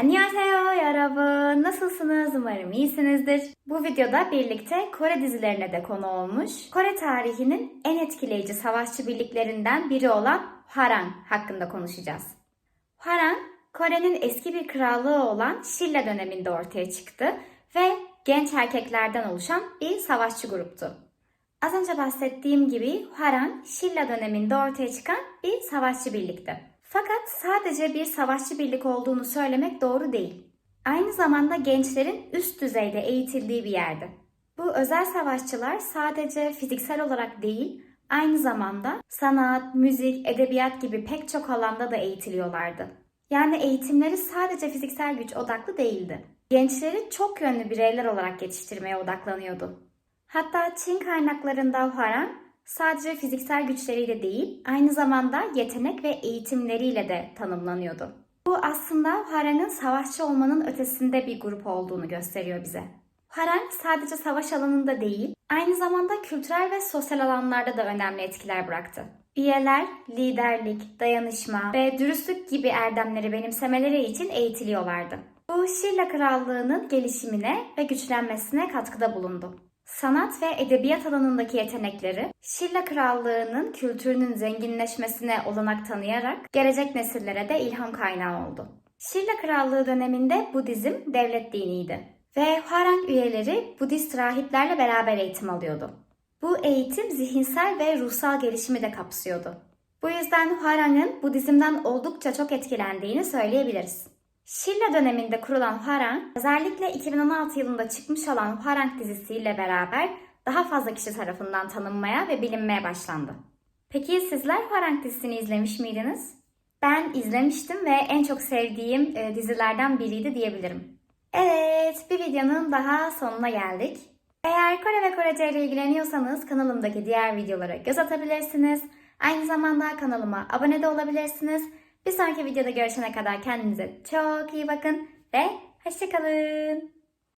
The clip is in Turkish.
Annyeonghaseyo yarabbim. Nasılsınız? Umarım iyisinizdir. Bu videoda birlikte Kore dizilerine de konu olmuş. Kore tarihinin en etkileyici savaşçı birliklerinden biri olan Hwarang hakkında konuşacağız. Hwarang, Kore'nin eski bir krallığı olan Şilla döneminde ortaya çıktı ve genç erkeklerden oluşan bir savaşçı gruptu. Az önce bahsettiğim gibi Hwarang, Şilla döneminde ortaya çıkan bir savaşçı birlikti. Fakat sadece bir savaşçı birlik olduğunu söylemek doğru değil. Aynı zamanda gençlerin üst düzeyde eğitildiği bir yerdi. Bu özel savaşçılar sadece fiziksel olarak değil, aynı zamanda sanat, müzik, edebiyat gibi pek çok alanda da eğitiliyorlardı. Yani eğitimleri sadece fiziksel güç odaklı değildi. Gençleri çok yönlü bireyler olarak yetiştirmeye odaklanıyordu. Hatta Çin kaynaklarında Hwarang sadece fiziksel güçleriyle değil, aynı zamanda yetenek ve eğitimleriyle de tanımlanıyordu. Bu aslında Hwarang'ın savaşçı olmanın ötesinde bir grup olduğunu gösteriyor bize. Hwarang sadece savaş alanında değil, aynı zamanda kültürel ve sosyal alanlarda da önemli etkiler bıraktı. Üyeler liderlik, dayanışma ve dürüstlük gibi erdemleri benimsemeleri için eğitiliyorlardı. Bu Şilla Krallığı'nın gelişimine ve güçlenmesine katkıda bulundu. Sanat ve edebiyat alanındaki yetenekleri Şilla Krallığı'nın kültürünün zenginleşmesine olanak tanıyarak gelecek nesillere de ilham kaynağı oldu. Şilla Krallığı döneminde Budizm devlet diniydi ve Hwarang üyeleri Budist rahiplerle beraber eğitim alıyordu. Bu eğitim zihinsel ve ruhsal gelişimi de kapsıyordu. Bu yüzden Hwarang'ın Budizm'den oldukça çok etkilendiğini söyleyebiliriz. Şilla döneminde kurulan Hwarang, özellikle 2016 yılında çıkmış olan Hwarang dizisiyle beraber daha fazla kişi tarafından tanınmaya ve bilinmeye başlandı. Peki sizler Hwarang dizisini izlemiş miydiniz? Ben izlemiştim ve en çok sevdiğim e, dizilerden biriydi diyebilirim. Evet, bir videonun daha sonuna geldik. Eğer Kore ve Korece ile ilgileniyorsanız kanalımdaki diğer videolara göz atabilirsiniz. Aynı zamanda kanalıma abone de olabilirsiniz. Bir sonraki videoda görüşene kadar kendinize çok iyi bakın ve hoşçakalın.